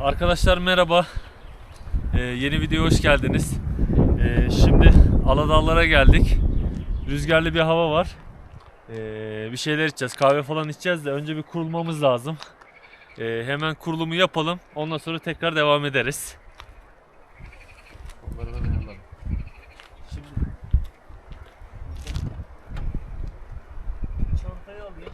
Arkadaşlar merhaba. Ee, yeni videoya hoş geldiniz. Ee, şimdi Aladağlara geldik. Rüzgarlı bir hava var. Ee, bir şeyler içeceğiz. Kahve falan içeceğiz de önce bir kurulmamız lazım. Ee, hemen kurulumu yapalım. Ondan sonra tekrar devam ederiz. Çantayı alayım.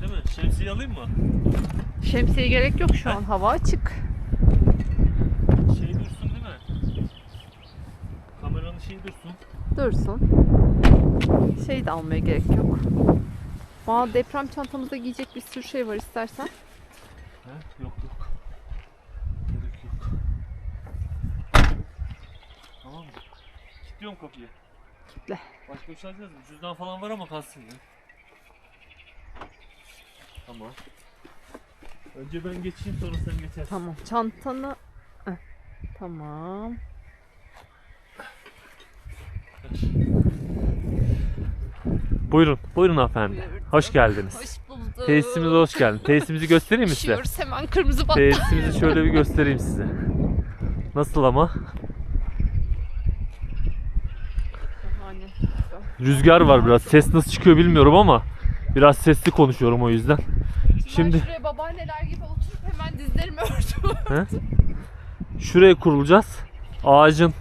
Değil mi? Şemsiye alayım mı? Şemsiye gerek yok şu an hava açık. Şey dursun değil mi? Kameranın şeyi dursun. Dursun. Şey de almaya gerek yok. Valla deprem çantamızda giyecek bir sürü şey var istersen. He? Yok yok. Gerek yok. Tamam mı? Kilitliyorum kapıyı. Kitle. Başka bir şey alacağız mı? Cüzdan falan var ama kalsın ya. Tamam. Önce ben geçeyim sonra sen geçersin. Tamam. Çantanı... Tamam. Buyurun, buyurun hanımefendi. Buyurun. Hoş geldiniz. Hoş bulduk. Tesisimize hoş geldin. Tesisimizi göstereyim mi size? Üşüyoruz hemen kırmızı bant. Tesisimizi şöyle bir göstereyim size. Nasıl ama? Rüzgar var biraz. Ses nasıl çıkıyor bilmiyorum ama biraz sesli konuşuyorum o yüzden. Şimdi... Ben şuraya babaanneler gibi oturup hemen dizlerimi örtüm. Şuraya kurulacağız. Ağacın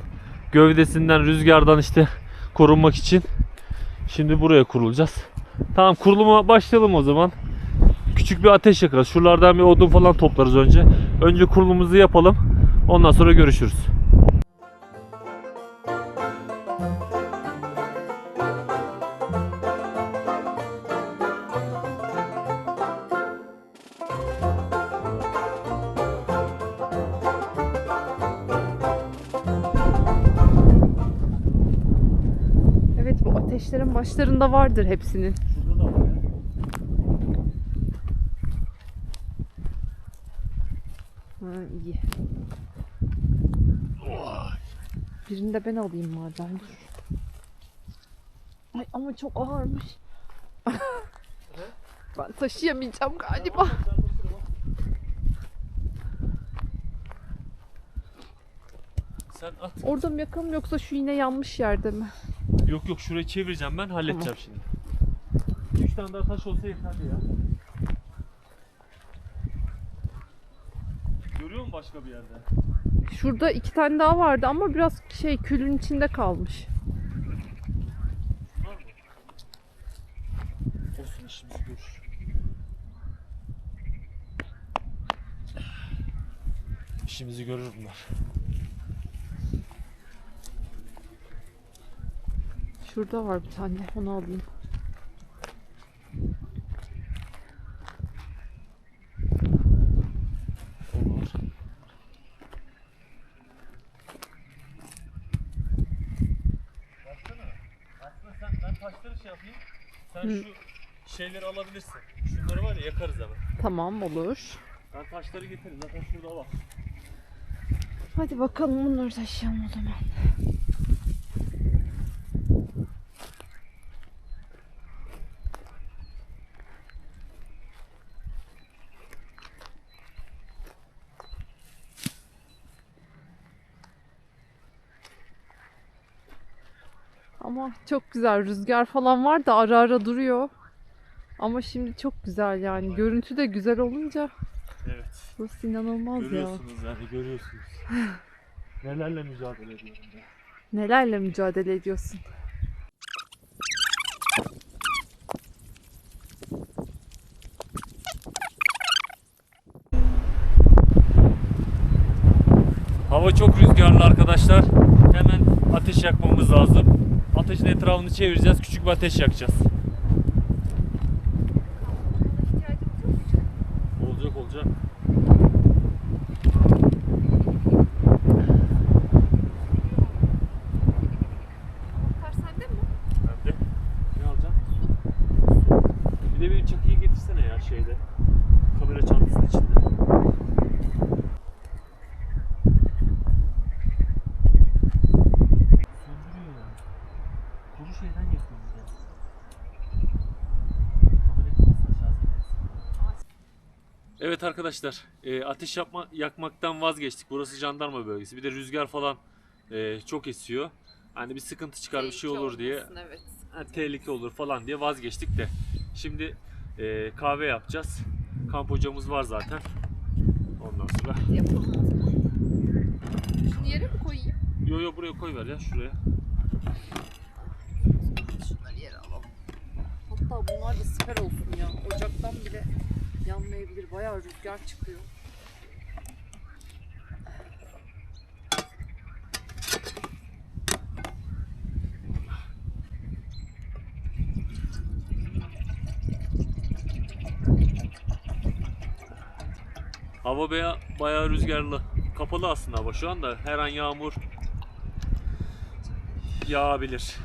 gövdesinden, rüzgardan işte korunmak için. Şimdi buraya kurulacağız. Tamam kuruluma başlayalım o zaman. Küçük bir ateş yakarız. Şuralardan bir odun falan toplarız önce. Önce kurulumuzu yapalım. Ondan sonra görüşürüz. Ağaçların başlarında vardır hepsinin. Şurada. Ha iyi. Birini de ben alayım madem. Dur. Ay ama çok ağırmış. ben taşıyamayacağım galiba. Sen at. Orada mı yakalım yoksa şu yine yanmış yerde mi? Yok yok şurayı çevireceğim ben halledeceğim şimdi. 3 tane daha taş olsa yeterli ya. Görüyor musun başka bir yerde? Şurada iki tane daha vardı ama biraz şey külün içinde kalmış. Olsun işimiz görür. İşimizi görür bunlar. Şurada var bir tane. Onu alayım. Şey sen Hı. şu şeyleri alabilirsin. Şunları var ya yakarız hemen. Tamam olur. Ben taşları getiririm. Zaten şurada var. Hadi bakalım bunları taşıyalım o zaman. Ama çok güzel rüzgar falan var da ara ara duruyor. Ama şimdi çok güzel yani. Görüntü de güzel olunca Evet. burası inanılmaz ya. Görüyorsunuz yani görüyorsunuz. Nelerle mücadele ediyorum ben. Nelerle mücadele ediyorsun? Hava çok rüzgarlı arkadaşlar. Hemen ateş yakmamız lazım. Ateşin etrafını çevireceğiz. Küçük bir ateş yakacağız. Evet arkadaşlar, e, ateş yapma yakmaktan vazgeçtik. Burası jandarma bölgesi. Bir de rüzgar falan e, çok esiyor. Hani bir sıkıntı çıkar, bir şey olur diye, olmasın, Evet. ha, tehlike olur falan diye vazgeçtik de. Şimdi e, kahve yapacağız. Kamp hocamız var zaten. Ondan sonra. Yapalım. Şunu yere mi koyayım? Yo yo buraya koy ver ya şuraya. Şunları yere alalım. Hatta bunlar da siper olsun ya. Ocaktan bile yanmayabilir. Bayağı rüzgar çıkıyor. Hava baya, bayağı rüzgarlı. Kapalı aslında hava şu anda. Her an yağmur yağabilir.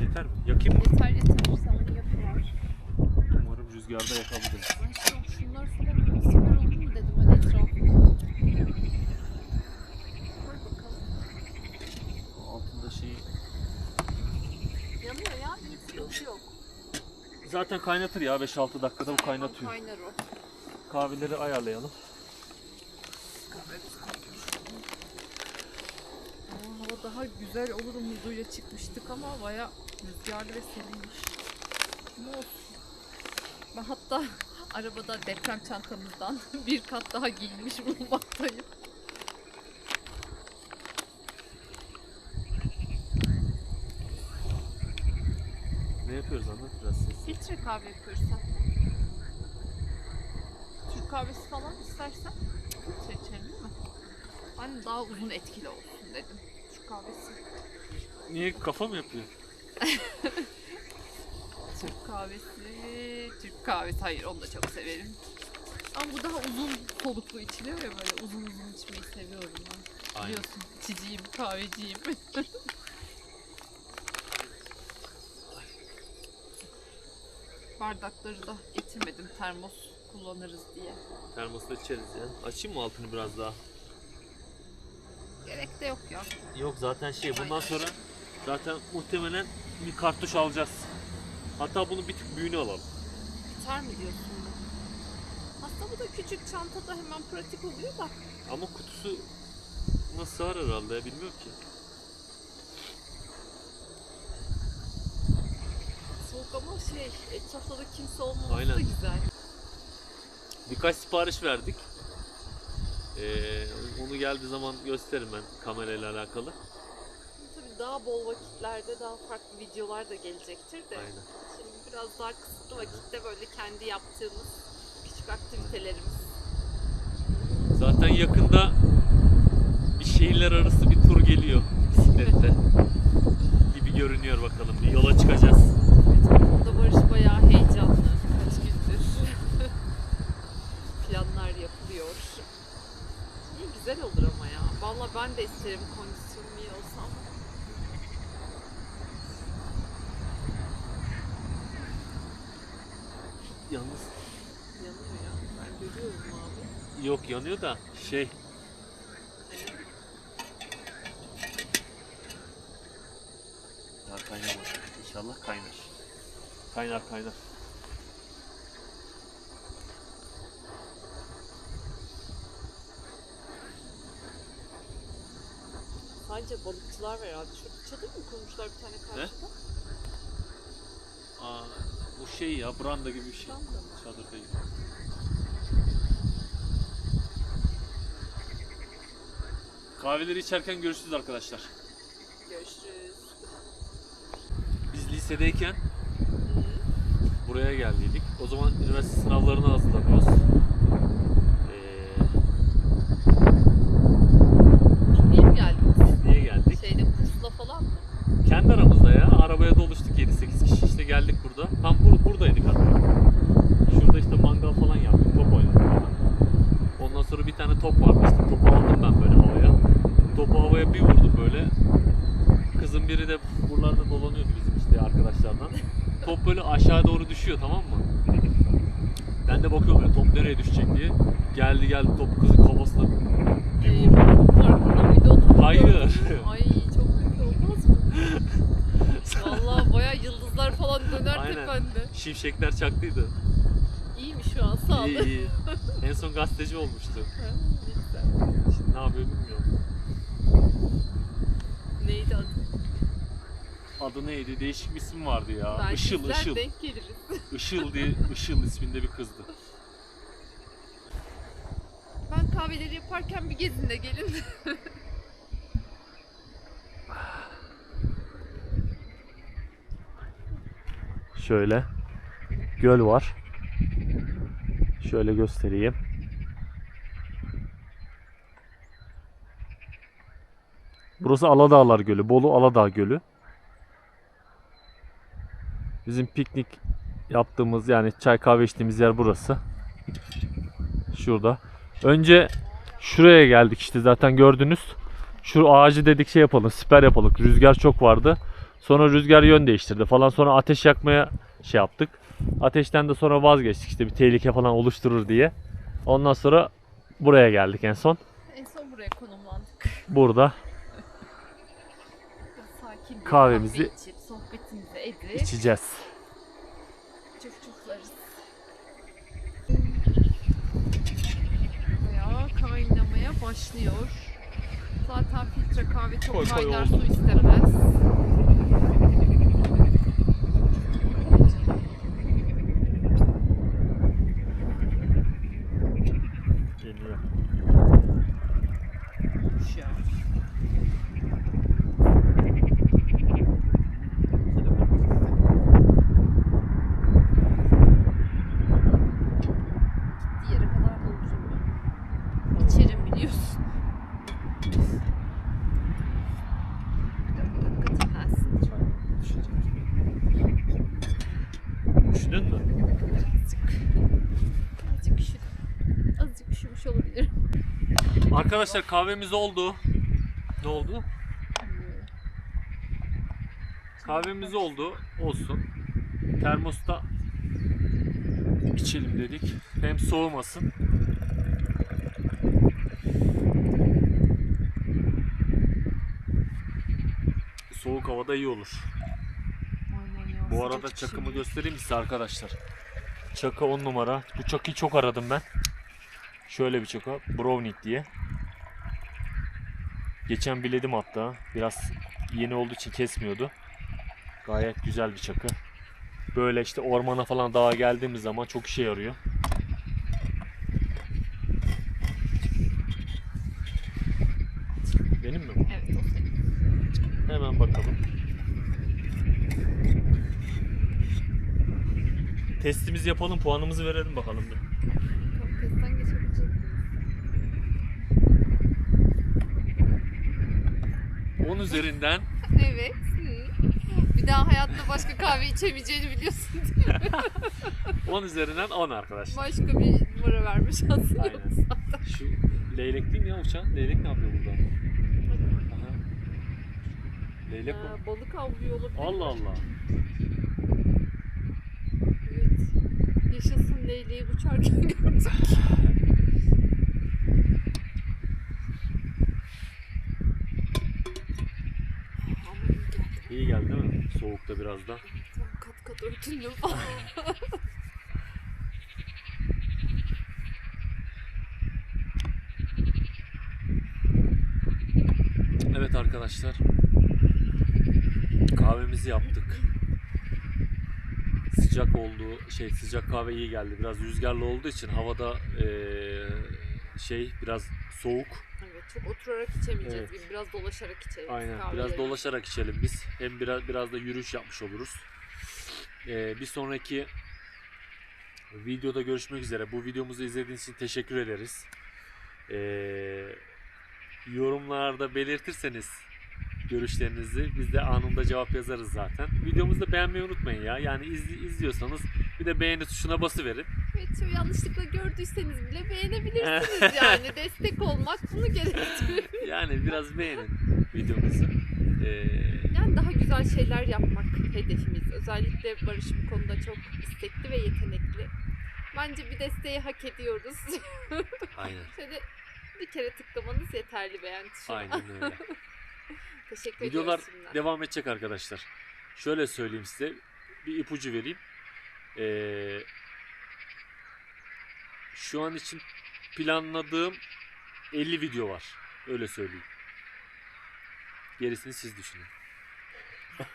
Yeter mi? Yakayım mı? Yeter yeter. Sen bunu yapıver. Umarım rüzgarda yakabiliriz. Ben şu şunlar falan siper olur mu dedim etrafına. Koy bakalım. Altında şey... Yanıyor ya. Hiç sıkıntı yok. Zaten kaynatır ya 5-6 dakikada bu kaynatıyor. Kaynar o. Kahveleri ayarlayalım. Aa, hava daha güzel olur umuduyla çıkmıştık ama baya rüzgarlı ve seriymiş. Ne olsun. Ben hatta arabada deprem çantamızdan bir kat daha giyinmiş bulunmaktayım. Ne yapıyoruz anlat biraz ses. Filtre kahve yapıyoruz sen. Türk kahvesi falan istersen filtre içelim değil mi? Ben daha uzun etkili olsun dedim. Türk kahvesi. Niye kafa mı yapıyor? Türk kahvesi, Türk kahvesi. Hayır onu da çok severim. Ama bu daha uzun soluklu içiliyor ya böyle uzun uzun içmeyi seviyorum ben. Aynen. Biliyorsun içiciyim, kahveciyim. Bardakları da getirmedim termos kullanırız diye. Termosta içeriz ya. Açayım mı altını biraz daha? Gerek de yok ya. Yok zaten şey bundan Aynen. sonra zaten muhtemelen bir kartuş alacağız. Hatta bunu bir tık büyüğünü alalım. Biter mi diyorsun? Aslında bu da küçük çantada hemen pratik oluyor da. Ama kutusu nasıl sığar herhalde ya bilmiyorum ki. Soğuk ama şey, etrafta da kimse olmaması Aynen. da güzel. Birkaç sipariş verdik. Ee, onu geldiği zaman gösteririm ben kamerayla alakalı. Daha bol vakitlerde daha farklı videolar da gelecektir de. Aynen. Şimdi biraz daha kısıtlı vakitte böyle kendi yaptığımız küçük aktivitelerimiz. Zaten yakında bir şehirler arası bir tur geliyor bisiklette. Gibi görünüyor bakalım. Bir yola çıkacağız. Evet, bu konuda Barış bayağı heyecanlı. Kaç gündür. Planlar yapılıyor. İyi güzel olur ama ya. Vallahi ben de isterim kondisyonum iyi olsam. Yalnız Yanıyor ya. Ben görüyorum yok yanıyor da şey Ya kaynamaz. İnşallah kaynar. Kaynar kaynar. sadece balıkçılar var herhalde. Şurada çadır mı kurmuşlar bir tane karşıda? Aa, bu şey ya branda gibi bir şey. Branda mı? Çadır değil. Kahveleri içerken görüşürüz arkadaşlar. Görüşürüz. Biz lisedeyken buraya geldiydik. O zaman üniversite sınavlarına hazırlanıyoruz. Ee, Niye mi geldiniz? niye geldik? Şeyde kursla falan mı? Kendi aramızda ya. Arabaya doluştuk 7-8 kişi işte geldik burada. Tam bur buradaydık hatta. Şurada işte mangal falan yaptık. Top oynadık falan. Ondan sonra bir tane top vardı işte. Topu aldım ben böyle havaya. Topu havaya bir vurdum böyle. Kızın biri de buralarda dolanıyordu bizim işte arkadaşlardan. Top böyle aşağı doğru düşüyor tamam mı? Ben de bakıyorum böyle top nereye düşecek diye. Geldi geldi top kızın kafasına bir vurdu. Farkında mıydı o topu? Hayır. Ay çok kötü olmaz mı? Vallahi baya yıldızlar falan döner Aynen. tepende. Şimşekler çaktıydı. İyiymiş şu an sağ ol. İyi iyi. En son gazeteci olmuştu. Ha, ne güzel. Şimdi ne yapıyor bilmiyorum. Neydi adı? Adı neydi? Değişik bir isim vardı ya. Belki Işıl, bizler Işıl. denk geliriz. Işıl diye Işıl isminde bir kızdı. Ben kahveleri yaparken bir gezin de gelin. Şöyle göl var. Şöyle göstereyim. Burası Aladağlar Gölü. Bolu Aladağ Gölü. Bizim piknik yaptığımız yani çay kahve içtiğimiz yer burası. Şurada. Önce şuraya geldik işte zaten gördünüz. Şu ağacı dedik şey yapalım, siper yapalım. Rüzgar çok vardı. Sonra rüzgar yön değiştirdi falan. Sonra ateş yakmaya şey yaptık. Ateşten de sonra vazgeçtik işte bir tehlike falan oluşturur diye. Ondan sonra buraya geldik en son. en son buraya konumlandık. Burada Kahvemizi kahve içip sohbetimizi edip içeceğiz. Bayağı kaynamaya başlıyor. Zaten filtre kahve çok Koy, koy kaynar oldu. su istemez. Geliyor. Şu an. Gittiği yere kadar doldururum ben. İçerim biliyorsun. Dört dakika dinlensin. Üşüdün mü? Azıcık. Azıcık üşüdüm. Azıcık üşümüş olabilirim. Arkadaşlar kahvemiz oldu. Ne oldu? Kahvemiz oldu. Olsun. Termosta içelim dedik. Hem soğumasın. Soğuk havada iyi olur. Bu arada çakımı göstereyim size arkadaşlar. Çakı 10 numara. Bu çakıyı çok aradım ben. Şöyle bir çakı. Browning diye. Geçen biledim hatta. Biraz yeni olduğu için kesmiyordu. Gayet güzel bir çakı. Böyle işte ormana falan dağa geldiğimiz zaman çok işe yarıyor. Benim mi? bu? Evet o senin. Hemen bakalım. Testimizi yapalım, puanımızı verelim bakalım bir. Bakalım testten geçebilecek miyiz? 10 üzerinden Evet. hı. Bir daha hayatta başka kahve içemeyeceğini biliyorsun değil mi? 10 üzerinden 10 arkadaşlar. Başka bir numara vermiş aslında Aynen. yok zaten. Şu leylek değil mi ya uçağın? Leylek ne yapıyor burada? Aha. Leylek o. Ha, balık avlıyor olabilir. Allah Allah. Yaşasın leyleği uçarken gördük. İyi geldi. Değil mi? Soğukta biraz da. Tam kat kat örtündüm. Evet arkadaşlar. Kahvemizi yaptık. Sıcak oldu. Şey sıcak kahve iyi geldi. Biraz rüzgarlı olduğu için havada eee, şey biraz soğuk. Evet çok oturarak içemeyeceğiz Evet. gibi biraz dolaşarak içeriz Aynen. kahveleri. Biraz dolaşarak içelim biz. Hem biraz biraz da yürüyüş yapmış oluruz. Ee, bir sonraki videoda görüşmek üzere. Bu videomuzu izlediğiniz için teşekkür ederiz. Ee, yorumlarda belirtirseniz görüşlerinizi biz de anında cevap yazarız zaten. Videomuzu da beğenmeyi unutmayın ya. Yani izli- izliyorsanız bir de beğeni tuşuna basıverin. Evet yanlışlıkla gördüyseniz bile beğenebilirsiniz yani. Destek olmak bunu gerektiriyor. Yani biraz beğenin videomuzu. Ee, Yani daha güzel şeyler yapmak hedefimiz. Özellikle Barış bu konuda çok istekli ve yetenekli. Bence bir desteği hak ediyoruz. aynen. Şöyle bir kere tıklamanız yeterli beğen tuşuna. Aynen öyle. Teşekkür Videolar ediyoruz devam edecek arkadaşlar. Şöyle söyleyeyim size. Bir ipucu vereyim. Ee, Şu an için planladığım 50 video var. Öyle söyleyeyim. Gerisini siz düşünün.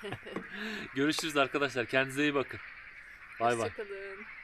Görüşürüz arkadaşlar. Kendinize iyi bakın. Bay bay. Hoşçakalın.